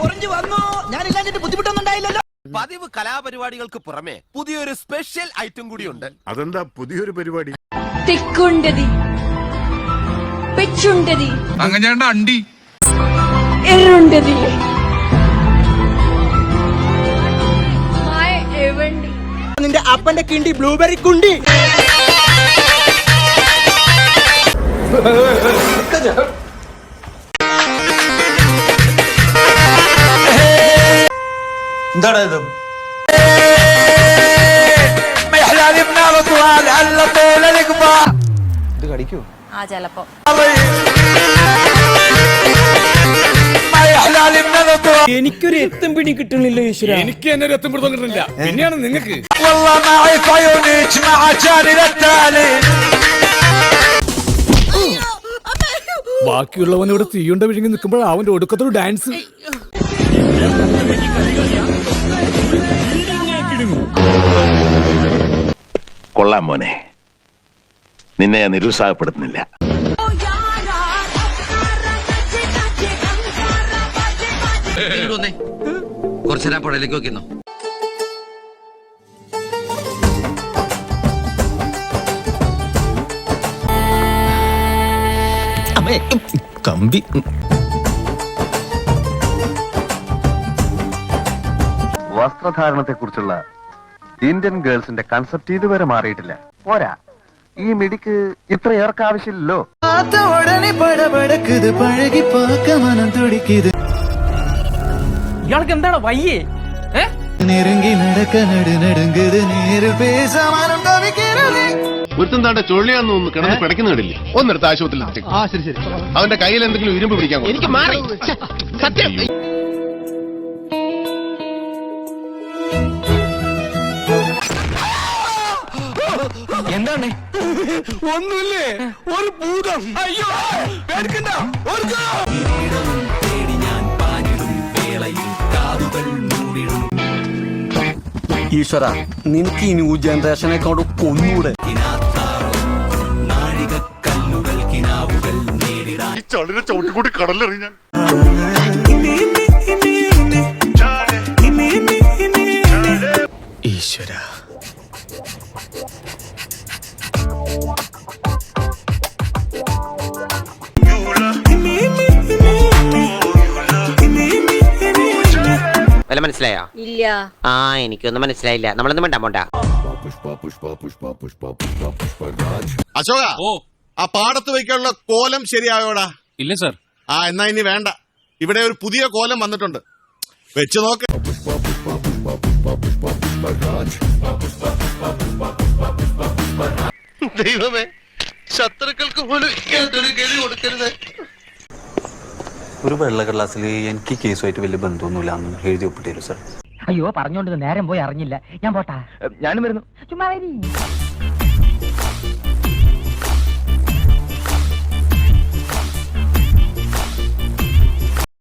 പറഞ്ഞു വന്നു? ഞാനില്ലാഞ്ഞിട്ട് ബുദ്ധിമുട്ടൊന്നും ഉണ്ടായില്ലല്ലോ. പതിവ് കലാപരിപാടികൾക്ക് പുറമെ പുതിയൊരു സ്പെഷ്യൽ ഐറ്റം കൂടിയുണ്ട് അതെന്താ പുതിയൊരു പരിപാടി? തെക്കുണ്ടതി. പെച്ചുണ്ടതി. അങ്ങനെ അണ്ടി. എറുണ്ടതി നിന്റെ അപ്പന്റെ കിണ്ടി ബ്ലൂബെറി കുണ്ടി. എന്താടാ ഇത്? ഇത് കടിക്കോ? ആ ചെലപ്പോ. എനിക്കൊരു എത്തും പിടി കിട്ടണില്ല ഈശ്വര. എനിക്ക് എന്നെ രക്തം പിടുത്തം തോന്നിട്ടില്ല പിന്നെയാണ് നിങ്ങൾക്ക് ബാക്കിയുള്ളവൻ ഇവിടെ തീയുണ്ട വിഴുങ്ങി നിൽക്കുമ്പോൾ അവന്റെ ഒടുക്കത്തൊരു ഡാൻസ്. കൊള്ളാം മോനെ. നിന്നെ ഞാൻ നിരുത്സാഹപ്പെടുത്തുന്നില്ല. കുറച്ചേരാ പുഴയിലേക്ക് നോക്കിന്നോ കമ്പി വസ്ത്രധാരണത്തെ കുറിച്ചുള്ള ഇന്ത്യൻ ഗേൾസിന്റെ കൺസെപ്റ്റ് ഇതുവരെ മാറിയിട്ടില്ല. പോരാ. ഈ മിടിക്ക് ഇത്ര ഏർക്ക് ആവശ്യമില്ലല്ലോ. ഉടനെ പടപടക്കുത് പഴകി മനം തുടിക്കുത് ഇയാൾക്ക് എന്താണ് വയ്യേ നെരുങ്ങി നടക്ക നടുനടുങ്കത് നേരിൽ താണ്ട കിടന്ന് ഒന്നെടുത്ത് ആശുപത്രിയിൽ അവന്റെ കയ്യിൽ എന്തെങ്കിലും ഇരുമ്പ് പിടിക്കാൻ എനിക്ക് മാറി. സത്യം. എന്താണ്? ഒന്നുമില്ലേ? ഒരു ഭൂതം. അയ്യോ പേടിക്കണ്ട. ഓർക്കോ ഈശ്വര നിനക്ക് ഈ ന്യൂ ജനറേഷനെ കൊണ്ട് കൊന്നൂടെ ചളിനെ ചവിട്ടിക്കൂട്ടി കടലെറിഞ്ഞാൻ മനസ്സിലായോ? ഇല്ല. ആ എനിക്കൊന്നും മനസ്സിലായില്ല. നമ്മളൊന്നും വേണ്ട പോണ്ട. അശോക ഓ. ആ പാടത്ത് വയ്ക്കാനുള്ള കോലം ശരിയായോടാ. ഇല്ല സർ. ആ എന്നാ ഇനി വേണ്ട. ഇവിടെ ഒരു പുതിയ കോലം വന്നിട്ടുണ്ട്. വെച്ച് നോക്ക്. ദൈവമേ ശത്രുക്കൾക്ക് പോലും ഒരു ഗതി കൊടുക്കരുത്. ഒരു വെള്ള കടലാസിൽ എനിക്ക് കേസുമായിട്ട് വലിയ ബന്ധമൊന്നുമില്ല എന്ന് എഴുതി ഒപ്പിട്ടു സാർ അയ്യോ പറഞ്ഞോണ്ട് നേരം പോയി അറിഞ്ഞില്ല. ഞാൻ പോട്ടാ. ഞാനും വരുന്നു. ചുമ്മാ വരി.